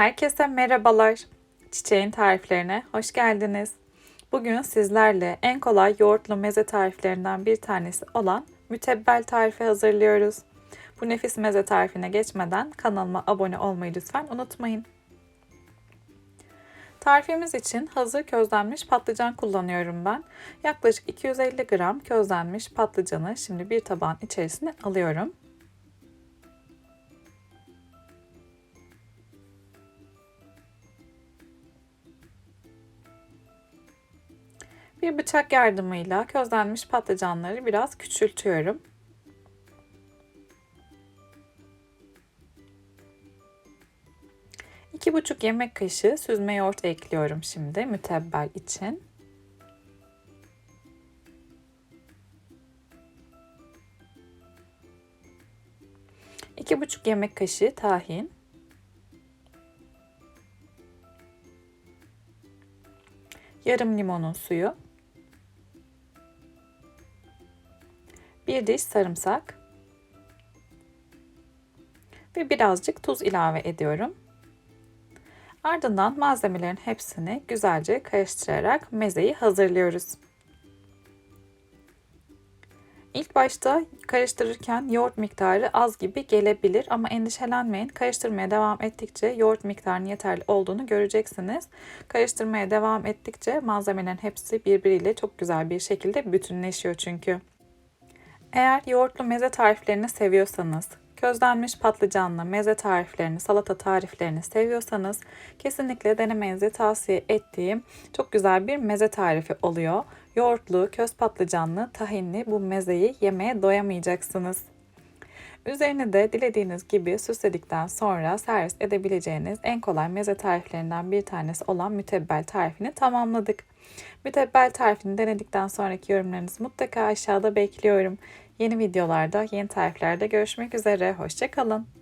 Herkese merhabalar. Çiçeğin tariflerine hoş geldiniz. Bugün sizlerle en kolay yoğurtlu meze tariflerinden bir tanesi olan mütebbel tarifi hazırlıyoruz. Bu nefis meze tarifine geçmeden kanalıma abone olmayı lütfen unutmayın. Tarifimiz için hazır közlenmiş patlıcan kullanıyorum ben. Yaklaşık 250 gram közlenmiş patlıcanı şimdi bir tabağın içerisine alıyorum. Bir bıçak yardımıyla közlenmiş patlıcanları biraz küçültüyorum. İki buçuk yemek kaşığı süzme yoğurt ekliyorum şimdi mütebbel için. İki buçuk yemek kaşığı tahin. Yarım limonun suyu. Bir diş sarımsak. Ve birazcık tuz ilave ediyorum. Ardından malzemelerin hepsini güzelce karıştırarak mezeyi hazırlıyoruz. İlk başta karıştırırken yoğurt miktarı az gibi gelebilir ama endişelenmeyin. Karıştırmaya devam ettikçe yoğurt miktarının yeterli olduğunu göreceksiniz. Karıştırmaya devam ettikçe malzemelerin hepsi birbiriyle çok güzel bir şekilde bütünleşiyor çünkü. Eğer yoğurtlu meze tariflerini seviyorsanız, közlenmiş patlıcanlı meze tariflerini, salata tariflerini seviyorsanız kesinlikle denemenizi tavsiye ettiğim çok güzel bir meze tarifi oluyor. Yoğurtlu, köz patlıcanlı, tahinli bu mezeyi yemeye doyamayacaksınız. Üzerini de dilediğiniz gibi süsledikten sonra servis edebileceğiniz en kolay meze tariflerinden bir tanesi olan mütebbel tarifini tamamladık. Mütebbel tarifini denedikten sonraki yorumlarınızı mutlaka aşağıda bekliyorum. Yeni videolarda, yeni tariflerde görüşmek üzere. Hoşçakalın.